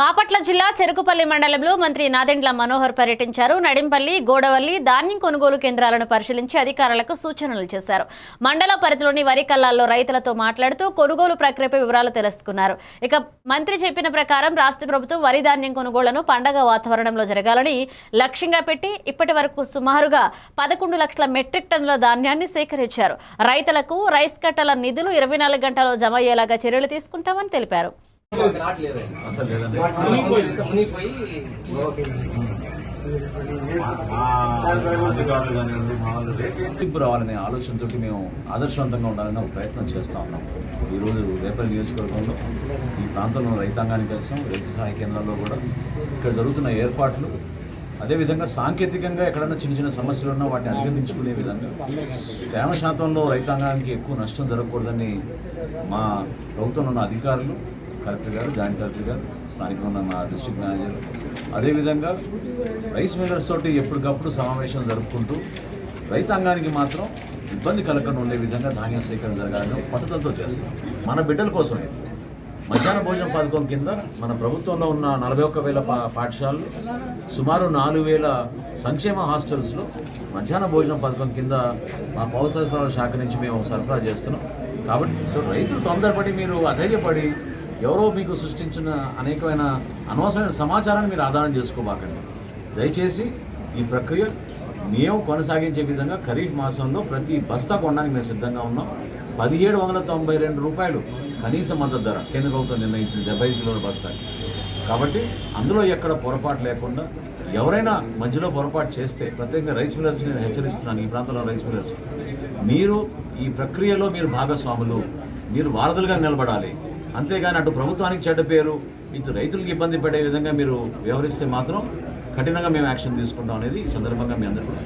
బాపట్ల జిల్లా చెరుకుపల్లి మండలంలో మంత్రి నాదెండ్ల మనోహర్ పర్యటించారు. నడింపల్లి గోడవల్లి ధాన్యం కొనుగోలు కేంద్రాలను పరిశీలించి అధికారులకు సూచనలు చేశారు. మండల పరిధిలోని వరి కల్లాల్లో రైతులతో మాట్లాడుతూ కొనుగోలు ప్రక్రియపై వివరాలు తెలుసుకున్నారు. ఇక మంత్రి చెప్పిన ప్రకారం రాష్ట్ర ప్రభుత్వం వరి ధాన్యం కొనుగోళ్ళను పండగ వాతావరణంలో జరగాలని లక్ష్యంగా పెట్టి ఇప్పటి వరకు సుమారుగా పదకొండు లక్షల మెట్రిక్ టన్నుల ధాన్యాన్ని సేకరించారు. రైతులకు రైస్ కట్టల నిధులు ఇరవై నాలుగు గంటల్లో జమ అయ్యేలాగా చర్యలు తీసుకుంటామని తెలిపారు. అసలు లేదండి మునిగిపోయి అధికారులు కానివ్వండి మా రావాలనే ఆలోచనతో మేము ఆదర్శవంతంగా ఉండాలని ఒక ప్రయత్నం చేస్తా ఉన్నాం. ఈరోజు రేపటి నియోజకవర్గంలో ఈ ప్రాంతంలో రైతాంగాన్ని కలిసాం రైతు సహాయ కేంద్రాల్లో కూడా ఇక్కడ జరుగుతున్న ఏర్పాట్లు అదేవిధంగా సాంకేతికంగా ఎక్కడైనా చిన్న చిన్న సమస్యలు ఉన్నా వాటిని అధిగమించుకునే విధంగా తేమ శాతంలో రైతాంగానికి ఎక్కువ నష్టం జరగకూడదని మా ప్రభుత్వంలో ఉన్న అధికారులు కలెక్టర్ గారు జాయింట్ కలెక్టర్ గారు స్థానికంగా ఉన్న మా డిస్ట్రిక్ట్ మేనేజర్. అదేవిధంగా రైస్ మిల్లర్స్ తోటి ఎప్పటికప్పుడు సమావేశం జరుపుకుంటూ రైతాంగానికి మాత్రం ఇబ్బంది కలగకుండా ఉండే విధంగా ధాన్యం సేకరణ జరగాలని పట్టుదలతో చేస్తాం మన బిడ్డల కోసమే. మధ్యాహ్న భోజన పథకం కింద మన ప్రభుత్వంలో ఉన్న నలభై ఒక్క వేల పాఠశాలలు సుమారు నాలుగు వేల సంక్షేమ హాస్టల్స్లో మధ్యాహ్న భోజన పథకం కింద మా పౌర సరఫరాల శాఖ నుంచి మేము సరఫరా చేస్తున్నాం. కాబట్టి సో రైతులు తొందరపడి మీరు అధైర్యపడి ఎవరో మీకు సృష్టించిన అనేకమైన అనవసరమైన సమాచారాన్ని మీరు ఆధారం చేసుకోబాకండి దయచేసి ఈ ప్రక్రియ మేము కొనసాగించే విధంగా ఖరీఫ్ మాసంలో ప్రతి బస్తా కొనడానికి మేము సిద్ధంగా ఉన్నాం. పదిహేడు వందల తొంభై రెండు రూపాయలు కనీస మద్దతు ధర కేంద్ర ప్రభుత్వం నిర్ణయించిన డెబ్బై ఐదు కిలోల బస్తాకి కాబట్టి అందులో ఎక్కడ పొరపాటు లేకుండా ఎవరైనా మధ్యలో పొరపాటు చేస్తే ప్రత్యేకంగా రైస్ మిల్లర్స్ నేను హెచ్చరిస్తున్నాను ఈ ప్రాంతంలో రైస్ మిల్లర్స్. మీరు ఈ ప్రక్రియలో మీరు భాగస్వాములు మీరు వారధులుగా నిలబడాలి. అంతేగాని అటు ప్రభుత్వానికి చెడ్డ పేరు ఇటు రైతులకు ఇబ్బంది పడే విధంగా మీరు వ్యవహరిస్తే మాత్రం కఠినంగా మేము యాక్షన్ తీసుకుంటాం అనేది ఈ సందర్భంగా మీ అందరికీ